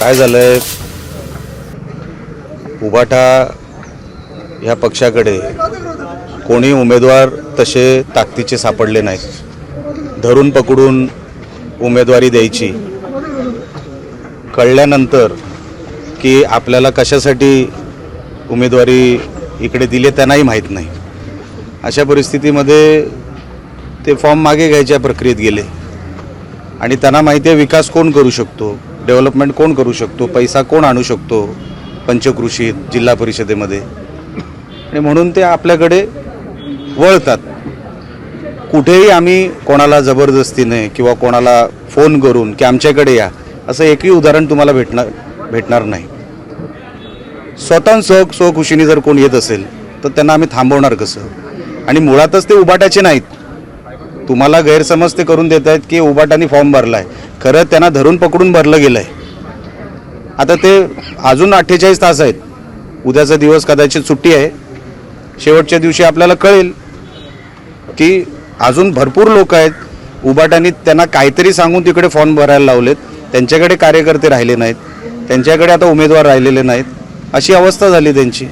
काय झालं आहे उभाटा ह्या पक्षाकडे कोणी उमेदवार तसे ताकदीचे सापडले नाहीत. धरून पकडून उमेदवारी द्यायची. कळल्यानंतर की आपल्याला कशासाठी उमेदवारी इकडे दिले त्यांनाही माहीत नाही. अशा परिस्थितीमध्ये ते फॉर्म मागे घ्यायच्या प्रक्रियेत गेले. आणि त्यांना माहिती आहे विकास कोण करू शकतो? डेव्हलपमेंट कोण करू शकतो? पैसा कोण आणू शकतो पंचकृषीत जिल्हा परिषदेमध्ये? आणि म्हणून ते आपल्याकडे वळतात. कुठेही आम्ही कोणाला जबरदस्तीने किंवा कोणाला फोन करून की आमच्याकडे या असं एकही उदाहरण तुम्हाला भेटणार भेटणार नाही. स्वतः स्व स्वखुशीने जर कोण येत असेल तर त्यांना आम्ही थांबवणार कसं? आणि मुळातच ते उबाटाचे नाहीत. तुम्हाला गैरसमज ते करून देत आहेत की उबाटाने फॉर्म भरला आहे खरं त्यांना धरून पकडून भरलं गेलं आहे आता ते अजून अठ्ठेचाळीस तास आहेत. उद्याचा दिवस कदाचित सुट्टी आहे. शेवटच्या दिवशी आपल्याला कळेल की अजून भरपूर लोक आहेत. उबाटाने त्यांना काहीतरी सांगून तिकडे फॉर्म भरायला लावलेत. त्यांच्याकडे कार्यकर्ते राहिले नाहीत. त्यांच्याकडे आता उमेदवार राहिलेले नाहीत. अशी अवस्था झाली त्यांची.